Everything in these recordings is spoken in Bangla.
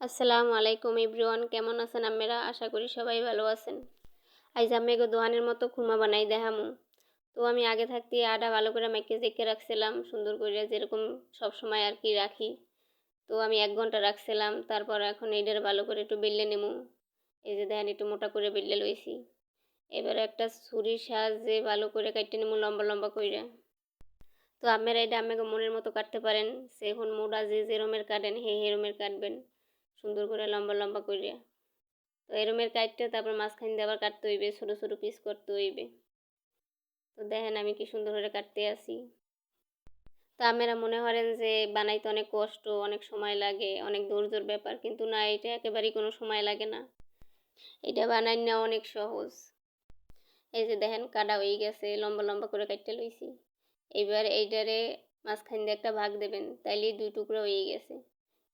আসসালামু আলাইকুম এভরিওয়ান, কেমন আছেন আপনারা আশা করি সবাই ভালো আছেন। আইজ আমি এগো দোহানের মতো খুরমা বানাই দেখামু। তো আমি আগে থাকতে আটা ভালো করে মেখে জেকে রাখছিলাম, সুন্দর করে যেরকম সব সময় আর কি রাখি। তো আমি এক ঘণ্টা রাখছিলাম, তারপর এখন এইটার ভালো করে একটু বেললে নেমু। এই যে দেখেন, একটু মোটা করে বেললে লইছি। এবার একটা ছুরির সাহায্যে ভালো করে কাটতে নেমু লম্বা লম্বা করে তো আপনারা এটা আমাকে মনের মতো কাটতে পারেন। সে এখন মোটা যে যেরমের কাটেন, হে হেরমের কাটবেন। সুন্দর করে লম্বা লম্বা করে। তো এরমের কাটতে তারপর মাঝখান দিয়ে আবার কাটতে হইবে, ছোটো ছোটো পিস করতে হইবে। তো দেখেন আমি কি সুন্দর করে কাটতে আসি তো আপনারা মনে করেন যে বানাইতে অনেক কষ্ট, অনেক সময় লাগে, অনেক ধৈর্যর ব্যাপার, কিন্তু না, এটা একেবারেই কোনো সময় লাগে না। এটা বানাই না অনেক সহজ। এই যে দেখেন কাটা হয়ে গেছে, লম্বা লম্বা করে কাটতে লইছি। এইবার এইটারে মাঝখান দিয়ে একটা ভাগ দেবেন, তাইলে দুই টুকরো হয়ে গেছে।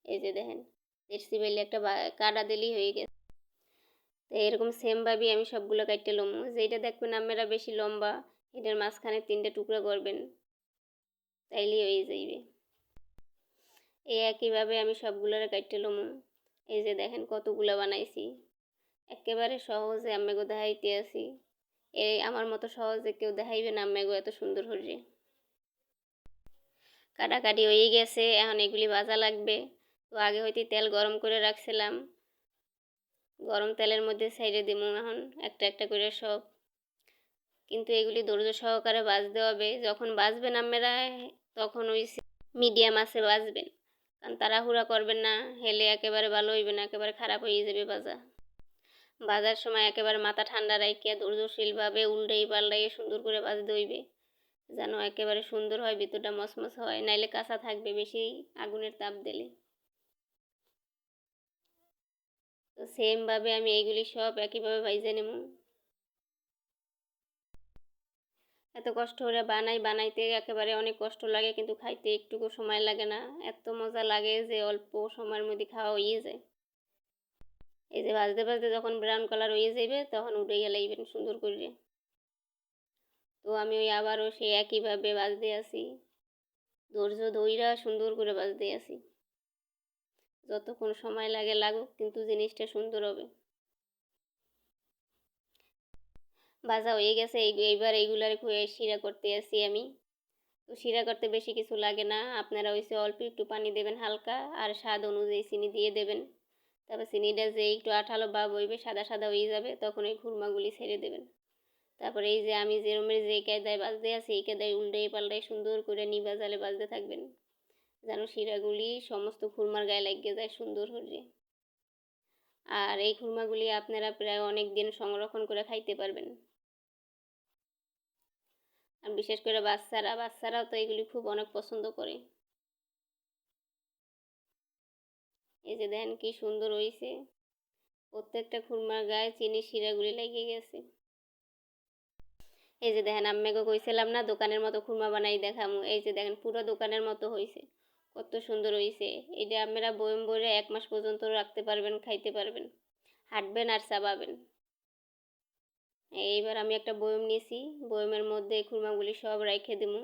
এই যে দেখেন দেড়শি বেলে একটা কাটা দিলেই হয়ে গেছে। তো এরকম সেমভাবেই আমি সবগুলো কাটতে লমু যেটা দেখবেন আপনারা বেশি লম্বা, এটার মাঝখানে তিনটে টুকরো করবেন, তাইলেই হয়ে যাইবে। এই একইভাবে আমি সবগুলোরে কাটতে লমু এই যে দেখেন কতগুলো বানাইছি। একেবারে সহজে আম্মেগো দেখাইতে আসি। এই আমার মতো সহজে কেউ দেখাইবে না আম্মেগো এত সুন্দর হয়ে কাটাকাটি হয়ে গেছে, এখন এগুলি ভাজা লাগবে। তো আগে হইতে তেল গরম করে রাখছিলাম। গরম তেলের মধ্যে সাইডে দিব এখন, একটা একটা করে সব। কিন্তু এগুলি ধৈর্য সহকারে বাজতে হবে। যখন বাজবেন আপনারা তখন ওই মিডিয়াম আছে বাজবেন কারণ তাড়াহুড়া করবেন না, হেলে একেবারে ভালো হইবে না, একেবারে খারাপ হয়ে যাবে বাজা। বাজার সময় একেবারে মাথা ঠান্ডা রাখিয়া ধৈর্যশীলভাবে উল্টাই পাল্টাই সুন্দর করে বাজতে হইবে। যেন একেবারে সুন্দর হয়, ভিতরটা মসমস হয়। নাইলে কাঁচা থাকবে, বেশি আগুনের তাপ দিলে। তো সেমভাবে আমি এইগুলি সব একইভাবে ভাইজে নেব। এত কষ্ট করে বানাই, বানাইতে একেবারে অনেক কষ্ট লাগে, কিন্তু খাইতে একটুকু সময় লাগে না। এত মজা লাগে যে অল্প সময়ের মধ্যে খাওয়া হয়ে যায়। এই যে ভাজতে ভাজতে যখন ব্রাউন কালার হয়ে যাবে তখন উঠে গেলেইবেন সুন্দর করে তো আমি ওই আবারও সেই একইভাবে বাজতে আসি ধৈর্য ধৈরা সুন্দর করে বাজতে আসি যতক্ষণ সময় লাগে লাগুক, কিন্তু জিনিসটা সুন্দর হবে। ভাজা হয়ে গেছে এইবার এইগুলার শিরা করতে আসি আমি। তো শিরা করতে বেশি কিছু লাগে না। আপনারা ওইসে অল্প একটু পানি দেবেন হালকা, আর স্বাদ অনুযায়ী চিনি দিয়ে দেবেন। তারপর চিনিটা যে একটু আঠালো বা বইবে, সাদা সাদা হয়ে যাবে, তখন ওই খুরমাগুলি ছেড়ে দেবেন। তারপরে এই যে আমি যেরমের যে কায়দায় বাজতে আছি, এই কায়দায় উল্টে পাল্টে সুন্দর করে নিবা জালে বাজতে থাকবেন। যেন শিরাগুলি সমস্ত খুরমার গায়ে লাগিয়ে যায় সুন্দর হয়ে। আর এই খুরমাগুলি আপনারা প্রায় অনেক দিন সংরক্ষণ করে খাইতে পারবেন। আর বিশেষ করে বাচ্চারা, বাচ্চারাও তো এগুলি খুব অনেক পছন্দ করে। এই যে দেখেন কি সুন্দর হয়েছে প্রত্যেকটা খুরমার গায়ে চিনি, শিরাগুলি লেগে গেছে। এই যে দেখেন আম্মেকে কইছিলাম না, দোকানের মতো খুরমা বানাই দেখামু। এই যে দেখেন পুরো দোকানের মতো হয়েছে কত সুন্দর হয়েছে এটা আপনারা বয়ম বইরে এক মাস পর্যন্ত রাখতে পারবেন, খাইতে পারবেন। হাঁটবেন আর চাবাবেন। এইবার আমি একটা বয়ম নিয়েছি বয়মের মধ্যে খুরমাগুলি সব রেখে দিব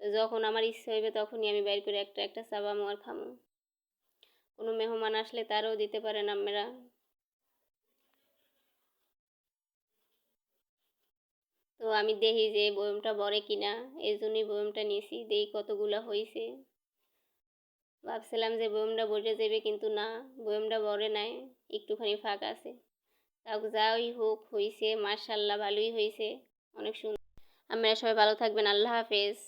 যখন আমার ইচ্ছে হইবে তখনই আমি বাইর করে একটা একটা চাবামো আর খামো। কোনো মেহমান আসলে তারও দিতে পারেন আপনারা। তো আমি দেখি যে বয়মটা বড়ে কিনা এই জন্যই বয়মটা নিয়েছি, দেখি কতগুলো হয়েছে ভাবছিলাম যে বয়মটা বসে যাবে কিন্তু না, বয়মটা বড়ে নাই, একটুখানি ফাঁক আছে। তাও যাই হোক হয়েছে মার্শাল্লাহ ভালোই হয়েছে অনেক সুন্দর আপনারা সবাই ভালো থাকবেন, আল্লাহ হাফেজ।